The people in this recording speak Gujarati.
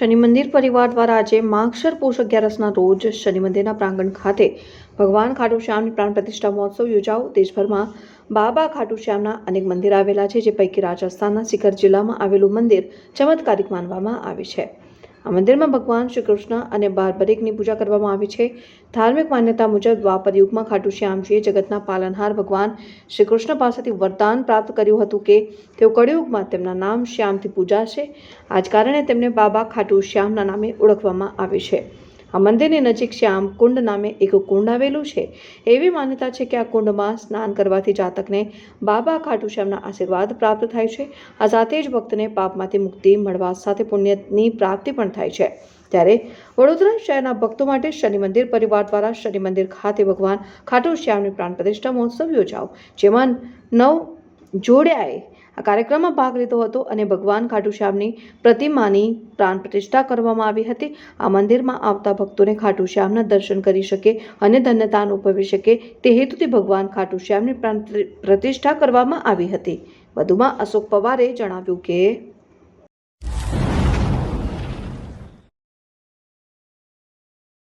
શનિ મંદિર પરિવાર દ્વારા આજે માક્ષર પોષ અગિયારસના રોજ શનિ મંદિરના પ્રાંગણ ખાતે ભગવાન ખાટુ શ્યામની પ્રાણ પ્રતિષ્ઠા મહોત્સવ યોજાઓ દેશભરમાં બાબા ખાટુ શ્યામના અનેક મંદિર આવેલા છે, જે પૈકી રાજસ્થાનના સિકર જિલ્લામાં આવેલું મંદિર ચમત્કારિક માનવામાં આવે છે. આ મંદિરમાં ભગવાન શ્રી કૃષ્ણ અને બારબરીકની પૂજા કરવામાં આવી છે. ધાર્મિક માન્યતા મુજબ દ્વાપર યુગમાં ખાટુ શ્યામજીએ જગતના પાલનહાર ભગવાન શ્રી કૃષ્ણ પાસેથી વરદાન પ્રાપ્ત કર્યું હતું કે તેઓ કળિયુગમાં તેમના નામ શ્યામથી પૂજાશે. આ જ કારણે તેમને બાબા ખાટુ શ્યામના નામે ઓળખવામાં આવે છે. આ મંદિરની નજીક શ્યામ કુંડ નામે એક કુંડ આવેલું છે. એવી માન્યતા છે કે આ કુંડમાં સ્નાન કરવાથી જાતકને બાબા ખાટુ શ્યામના આશીર્વાદ પ્રાપ્ત થાય છે. આ સાથે જ ભક્તને પાપમાંથી મુક્તિ મળવા સાથે પુણ્યની પ્રાપ્તિ પણ થાય છે. ત્યારે વડોદરા શહેરના ભક્તો માટે શનિ મંદિર પરિવાર દ્વારા શનિ મંદિર ખાતે ભગવાન ખાટુ શ્યામની પ્રાણ પ્રતિષ્ઠા મહોત્સવ યોજાઓ જેમાં નવ જોડ્યાએ આ કાર્યક્રમમાં ભાગ લીધો હતો અને ભગવાન ખાટુ શ્યામની પ્રતિમાની પ્રાણ પ્રતિષ્ઠા કરવામાં આવી હતી. આ મંદિરમાં આવતા ભક્તોને ખાટુ શ્યામના દર્શન કરી શકે અને ધન્યતા અનુભવી શકે તે હેતુથી ભગવાન ખાટુ શ્યામની પ્રાણ પ્રતિષ્ઠા કરવામાં આવી હતી. વધુમાં અશોક પવારે જણાવ્યું કે